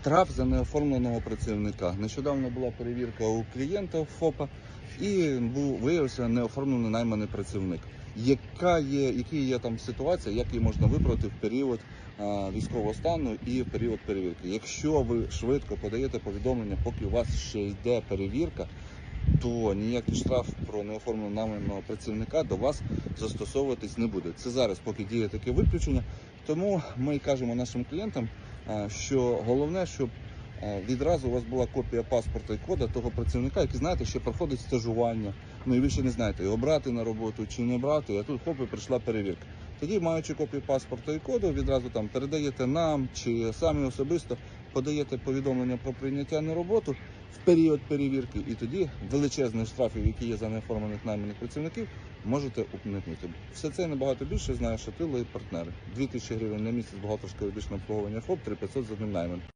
Штраф за неоформленого працівника. Нещодавно була перевірка у клієнта ФОПа і був виявився неоформлений найманий працівник. Яка є, які є там ситуація, як її можна виправити в період а, військового стану і в період перевірки? Якщо ви швидко подаєте повідомлення, поки у вас ще йде перевірка, то ніякий штраф про неоформленого найманого працівника до вас застосовуватись не буде. Це зараз, поки діє таке виключення. Тому ми кажемо нашим клієнтам, що головне, щоб відразу у вас була копія паспорта і кода того працівника, який знаєте, ще проходить стажування. Ну і ви ще не знаєте, його брати на роботу чи не брати. А тут хоп, і прийшла перевірка. Тоді, маючи копію паспорта і коду, відразу там передаєте нам чи самі особисто подаєте повідомлення про прийняття на роботу в період перевірки, і тоді величезних штрафів, які є за неоформлених найманих працівників, можете уникнути. Все це набагато більше знає Шатило і партнери. 2000 гривень на місяць бухгалтерського юридичного обслуговування ФОП, 3500 за одним наймом.